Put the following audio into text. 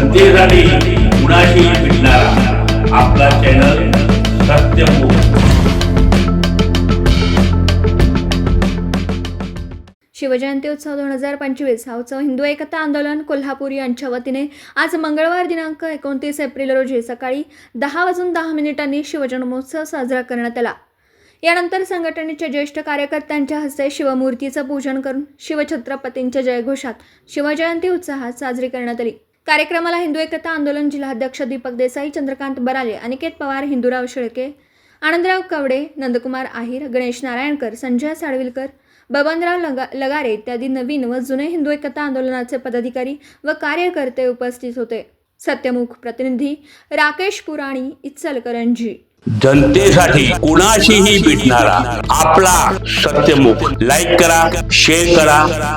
जनतेसाठी कुणाशी भेटणारा. आपला चॅनल शिवजयंती उत्सव दोन हजार पंचवीस हा उत्सव हिंदू एकता आंदोलन कोल्हापूर यांच्या वतीने आज मंगळवार दिनांक एकोणतीस एप्रिल रोजी सकाळी दहा वाजून दहा मिनिटांनी शिवजन्मोत्सव साजरा करण्यात आला. यानंतर संघटनेच्या ज्येष्ठ कार्यकर्त्यांच्या हस्ते शिवमूर्तीचं पूजन करून शिवछत्रपतींच्या जयघोषात शिवजयंती उत्साहात साजरी करण्यात आली. कार्यक्रमाला हिंदू एकता आंदोलन जिल्हाध्यक्ष दीपक देसाई चंद्रकांत बराले अनिकेत पवार हिंदूराव शेळके आनंदराव कवडे नंदकुमार आहिर गणेश नारायणकर संजय साळविलकर बबनराव लगा लगारे इत्यादी नवीन व जुने हिंदू एकता आंदोलनाचे पदाधिकारी व कार्यकर्ते उपस्थित होते. सत्यमुख प्रतिनिधी राकेश पुराणी इचलकरंजी. जनतेसाठी कुणाशीही भेटणारा आपला सत्यमुख. लाईक करा शेअर करा